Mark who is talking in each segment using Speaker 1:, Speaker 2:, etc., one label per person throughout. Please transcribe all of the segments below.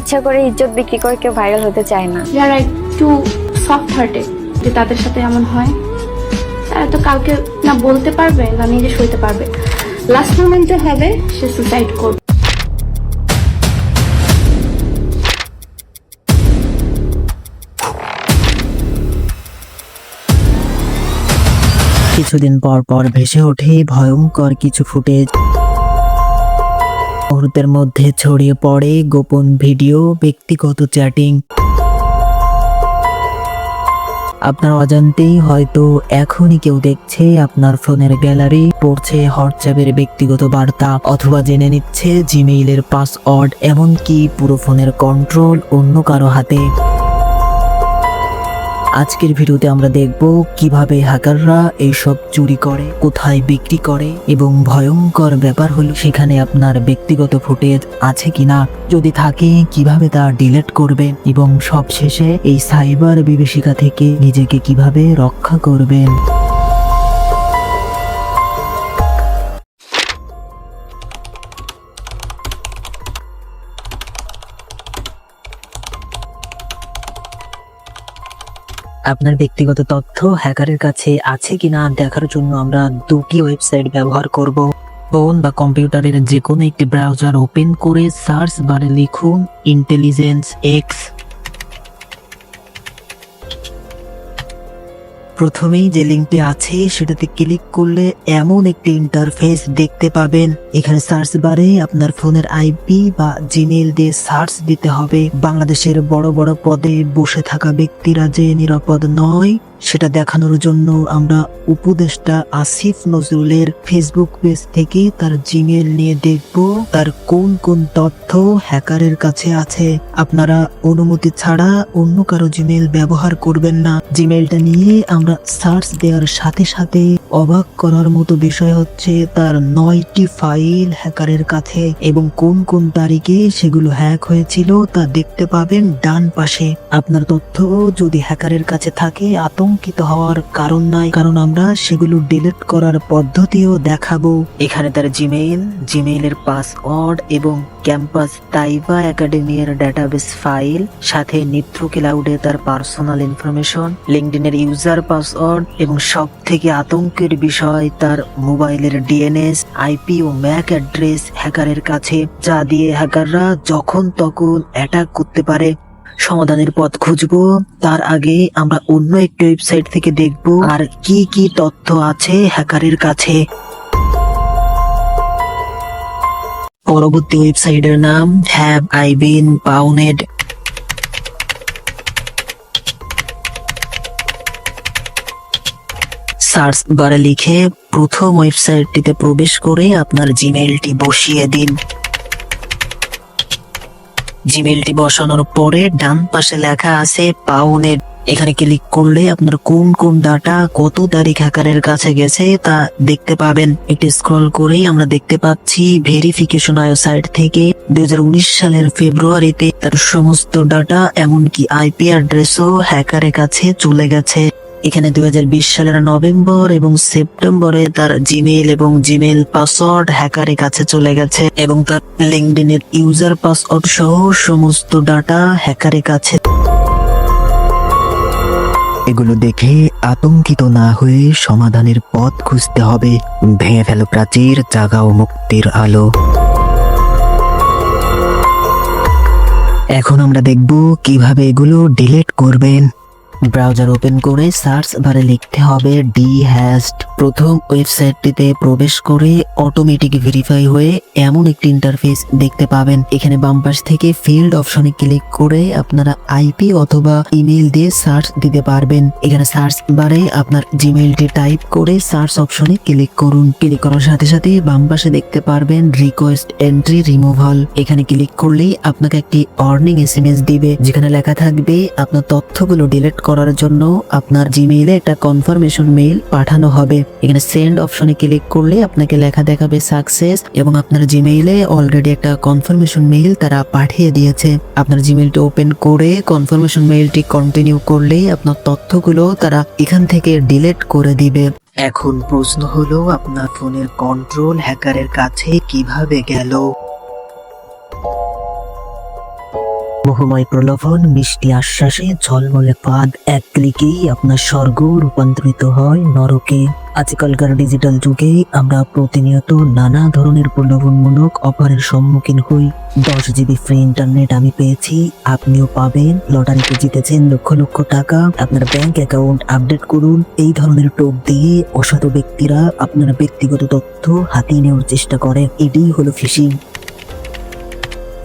Speaker 1: ইচ্ছা করে ইজ্জত বিক্রি করে কেউ ভাইরাল হতে চায় না।
Speaker 2: যারা একটু সফট হার্টে যে তাদের সাথে এমন হয় তারা তো কাউকে না বলতে পারবে না নিজে সইতে পারবে। লাস্ট মোমেন্টে হবে সে সুসাইড করবে।
Speaker 3: কিছুদিন পর পর ভেসে ওঠে ভয়ঙ্কর কিছু ফুটেজ। মুহূর্তের মধ্যে ছড়িয়ে পড়ে গোপন ভিডিও, ব্যক্তিগত চ্যাটিং। আপনার অজান্তেই হয়তো এখনই কেউ দেখছে আপনার ফোনের গ্যালারি, পড়ছে হোয়াটসঅ্যাপের ব্যক্তিগত বার্তা, অথবা জেনে নিচ্ছে জিমেইলের পাসওয়ার্ড, এমনকি পুরো ফোনের কন্ট্রোল অন্য কারও হাতে। আজকের ভিডিওতে আমরা দেখব কীভাবে হ্যাকাররা এইসব চুরি করে, কোথায় বিক্রি করে এবং ভয়ঙ্কর ব্যাপার হলো সেখানে আপনার ব্যক্তিগত ফুটেজ আছে কিনা, যদি থাকে কীভাবে তা ডিলিট করবেন এবং সবশেষে এই সাইবার বিভীষিকা থেকে নিজেকে কীভাবে রক্ষা করবেন। আপনার ব্যক্তিগত তথ্য হ্যাকারের কাছে আছে কিনা দেখার জন্য আমরা দুটি ওয়েবসাইট ব্যবহার করব। ফোন বা কম্পিউটারের যে কোনো একটি ব্রাউজার ওপেন করে সার্চ বারে লিখুন ইন্টেলিজেন্স এক্স প্রথমেই যে লিঙ্কটি আছে, সেটাতে ক্লিক করলে এমন একটি ইন্টারফেস দেখতে পাবেন। এখানে সার্চ বারে আপনার ফোনের আইপি বা জিমেইল দিয়ে সার্চ দিতে হবে। বাংলাদেশের বড় বড় পদে বসে থাকা ব্যক্তিরা যে নিরাপদ নয়, সেটা দেখানোর জন্য আমরা উপদেষ্টা আসিফ নজরুলের ফেসবুক পেজ থেকে তার জিমেল নিয়ে দেখব, তার কোন কোন তথ্য হ্যাকারের কাছে আছে। আপনারা অনুমতি ছাড়া অন্য কারও জিমেল ব্যবহার করবেন না। জিমেলটা নিয়ে আমরা সার্চ দেওয়ার সাথে সাথে অবাক করার মতো বিষয় হচ্ছে তার নয়টি ফাইল হ্যাকারের কাছে এবং কোন কোন তারিখে সেগুলো হ্যাক হয়েছিল তা দেখতে পাবেন ডান পাশে। আপনার তথ্য যদি হ্যাকারের কাছে থাকে, আতঙ্কিত হওয়ার কারণ নাই, কারণ আমরা সেগুলো ডিলিট করার পদ্ধতিও দেখাবো। এখানে তার জিমেইল, জিমেইলের পাসওয়ার্ড এবং ক্যাম্পাস তাইবা একাডেমির ডাটাবেস ফাইল, সাথে নিত্র ক্লাউডে তার পার্সোনাল ইনফরমেশন লিঙ্কডিনের ইউজার পাসওয়ার্ড এবং সব থেকে আতঙ্কের বিষয় তার মোবাইলের ডিএনএস আইপি ও ম্যাক অ্যাড্রেস হ্যাকারের কাছে, যা দিয়ে হ্যাকাররা যখন তখন অ্যাটাক করতে পারে। সমাধানের পথ খুঁজবো। তার আগে আমরা অন্য একটি ওয়েবসাইট থেকে দেখব আর কি কি তথ্য আছে হ্যাকারের কাছে। পরবর্তী ওয়েবসাইটের নাম, have I been pwned search বারে লিখে প্রথম ওয়েবসাইটটিতে প্রবেশ করে আপনার জিমেইলটি বসিয়ে দিন। জিমেইলটি বসানোর পরে ডান পাশে লেখা আছে পাউনেড এখানে ক্লিক করলে আপনার কোন কোন ডাটা কত তারিখ হ্যাকারের কাছে গেছে তা দেখতে পাবেন। একটি স্ক্রল করেই আমরা দেখতে পাচ্ছি ভেরিফিকেশন আয়ো সাইট থেকে দুই হাজার উনিশ সালের ফেব্রুয়ারিতে তার সমস্ত ডাটা, এমনকি আইপি অ্যাড্রেসও হ্যাকারের কাছে চলে গেছে। এখানে দুই হাজার বিশ সালের নভেম্বর এবং সেপ্টেম্বরে তার জিমেইল এবং জিমেইল পাসওয়ার্ড হ্যাকারের কাছে চলে গেছে এবং তার লিঙ্কডিনের ইউজার পাসওয়ার্ড সহ সমস্ত ডাটা হ্যাকারের কাছে। এগুলো দেখে আতঙ্কিত না হয়ে সমাধানের পথ খুঁজতে হবে। ভেঙে ফেলো প্রাচীর, জাগাও মুক্তির আলো। এখন আমরা দেখব কীভাবে এগুলো ডিলিট করবেন। ব্রাউজার ওপেন করে সার্চ বারে লিখতে হবে ডি হ্যাস্ট প্রথম ওয়েবসাইটটিতে প্রবেশ করে অটোমেটিক ভেরিফাই হয়ে এমন একটি ইন্টারফেস দেখতে পাবেন। এখানে বাম পাশ থেকে ফিল্ড অপশনে ক্লিক করে আপনারা আইপি অথবা ইমেল দিয়ে সার্চ দিতে পারবেন। এখানে সার্চ বারে আপনার জিমেইলটি টাইপ করে সার্চ অপশনে ক্লিক করুন। ক্লিক করার সাথে সাথে বাম পাশে দেখতে পারবেন রিকোয়েস্ট এন্ট্রি রিমুভাল এখানে ক্লিক করলেই আপনাকে একটি অর্নিং এসএমএস দিবে। যেখানে লেখা থাকবে, আপনার তথ্যগুলো ডিলিট করার জন্য আপনার জিমেইলে একটা কনফার্মেশন মেইল পাঠানো হবে। এখানে সেন্ড অপশনে ক্লিক করলে আপনাকে লেখা দেখাবে সাকসেস এবং আপনার জিমেইলে অলরেডি একটা কনফার্মেশন মেইল তারা পাঠিয়ে দিয়েছে। আপনার জিমেইলটি ওপেন করে কনফার্মেশন মেইলটি কন্টিনিউ করলেই আপনার তথ্যগুলো তারা এখান থেকে ডিলিট করে দিবে। এখন প্রশ্ন হলো, আপনার ফোনের কন্ট্রোল হ্যাকারের কাছে কীভাবে গেল? বহুময় প্রলোভন, মিষ্টি আশ্বাসে ঝলমলে ফাঁদ এক ক্লিকেই আপনার স্বর্গ রূপান্তরিত হয় নরকে। আজকালকার ডিজিটাল যুগে আমরা প্রতিনিয়ত নানা ধরনের প্রলোভনমূলক অফারের সম্মুখীন হই। দশ জিবি ফ্রি ইন্টারনেট আমি পেয়েছি, আপনিও পাবেন। লটারিতে জিতেছেন লক্ষ লক্ষ টাকা। আপনার ব্যাংক অ্যাকাউন্ট আপডেট করুন। এই ধরনের টোপ দিয়ে অসাধু ব্যক্তিরা আপনার ব্যক্তিগত তথ্য হাতিয়ে নেওয়ার চেষ্টা করে। এটাই হলো ফিশিং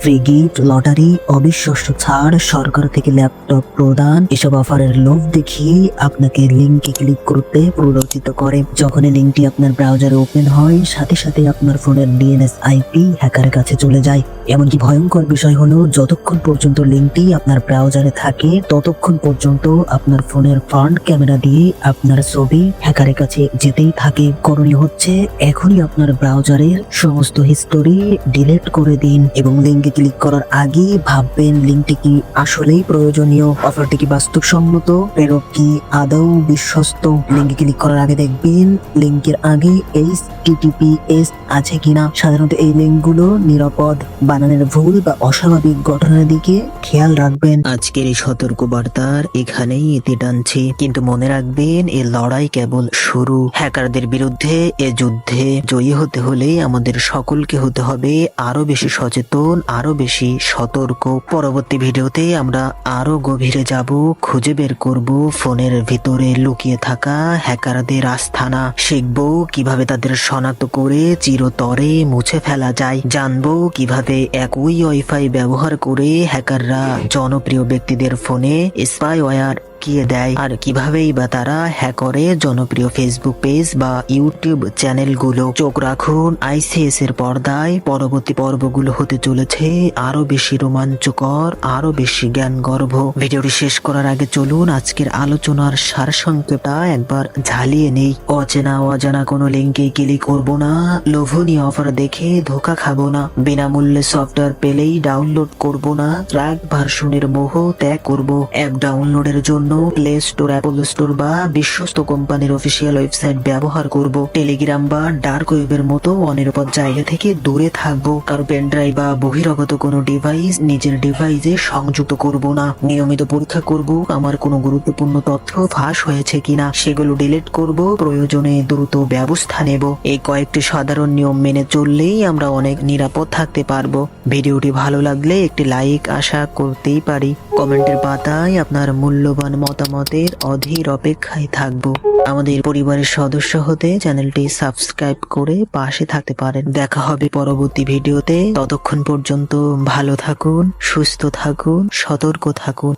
Speaker 3: ফ্রি গিফট, লটারি, অবিশ্বাস্য ছাড়, সরকার থেকে ল্যাপটপ প্রদান, এসব অফারের লোভ দেখিয়ে আপনাকে লিঙ্কে ক্লিক করতে প্ররোচিত করে। যখন লিঙ্কটি আপনার ব্রাউজারে ওপেন হয়, সাথে সাথে আপনার ফোনের ডিএনএস আইপি হ্যাকারের কাছে চলে যায়। এমনকি ভয়ঙ্কর বিষয় হলো, যতক্ষণ পর্যন্ত লিঙ্কটি আপনার ব্রাউজারে থাকে, ততক্ষণ পর্যন্ত আপনার ফোনের ফ্রন্ট ক্যামেরা দিয়ে আপনার ছবি হ্যাকারের কাছে যেতেই থাকে। করণীয় হচ্ছে, এখনই আপনার ব্রাউজারের সমস্ত হিস্টোরি ডিলিট করে দিন এবং লিঙ্কে ক্লিক করার আগে ভাববেন লিঙ্কটি কি আসলেই প্রয়োজনীয়? অফারটি কি বাস্তবসম্মত? প্রেরক কি আদৌ বিশ্বস্ত? লিঙ্কে ক্লিক করার আগে দেখবেন লিঙ্কের আগে এইচ টিটিপিএস আছে কিনা? সাধারণত এই লিঙ্কগুলো নিরাপদ, বানানের ভুল বা অস্বাভাবিক ঘটনার দিকে খেয়াল রাখবেন। আজকের এই সতর্ক বার্তার এখানেই এতে টানছি। কিন্তু মনে রাখবেন, এ লড়াই কেবল শুরু। হ্যাকারদের বিরুদ্ধে এ যুদ্ধে জয়ী হতে হলে আমাদের সকলকে হতে হবে আরও বেশি সচেতন আরও বেশি সতর্ক। পরবর্তী ভিডিওতে আমরা আরও গভীরে যাব। খুঁজে বের করব ফোনের ভিতরে লুকিয়ে থাকা হ্যাকারদের আস্থানা। শিখব কীভাবে তাদের শনাক্ত করে চিরতরে মুছে ফেলা যায়। জানব কীভাবে একই ওয়াইফাই ব্যবহার করে হ্যাকাররা জনপ্রিয় ব্যক্তিদের ফোনে স্পাইওয়্যার ঢুকিয়ে দেয়। আর কিভাবেই বা তারা হ্যাক করে জনপ্রিয় ফেসবুক পেজ বা ইউটিউব চ্যানেলগুলো চোখ রাখুন আইসিএস এর পর্দায় পরবর্তী পর্বগুলো হতে চলেছে আরও বেশি রোমাঞ্চকর আরও বেশি জ্ঞান গর্ভ ভিডিওটি শেষ করার আগে চলুন আজকের আলোচনার সারসংক্ষেপটা একবার ঝালিয়ে নেই। অচেনা অজানা কোনো লিঙ্কে ক্লিক করব না, লোভনীয় অফার দেখে ধোকা খাব না। বিনামূল্যে সফটওয়্যার পেলেই ডাউনলোড করব না, ট্র্যাক ভার্সনের মোহ ত্যাগ করব। অ্যাপ ডাউনলোডের জন্য প্লে স্টোর অ্যাপল স্টোর বা বিশ্বস্ত কোম্পানির অফিসিয়াল ওয়েবসাইট ব্যবহার করব। টেলিগ্রাম বা ডার্ক ওয়েবের মতো অনিরাপদ জায়গা থেকে দূরে থাকব। কারও পেনড্রাইভ বা বহিরাগত কোনো ডিভাইস নিজের ডিভাইসে সংযুক্ত করব না। নিয়মিত পরীক্ষা করব, আমার কোনো গুরুত্বপূর্ণ তথ্য ফাঁস হয়েছে কিনা, সেগুলো ডিলিট করব, প্রয়োজনে দ্রুত ব্যবস্থা নেব। এই কয়েকটি সাধারণ নিয়ম মেনে চললেই আমরা অনেক নিরাপদ থাকতে পারব। ভিডিওটি ভালো লাগলে একটি লাইক আশা করতেই পারি। কমেন্টের পাতায় আপনার মূল্যবান মতামতের অধীর অপেক্ষায় থাকব। আমাদের পরিবারের সদস্য হতে চ্যানেলটি সাবস্ক্রাইব করে পাশে থাকতে পারেন। দেখা হবে পরবর্তী ভিডিওতে। ততক্ষণ পর্যন্ত ভালো থাকুন, সুস্থ থাকুন, সতর্ক থাকুন।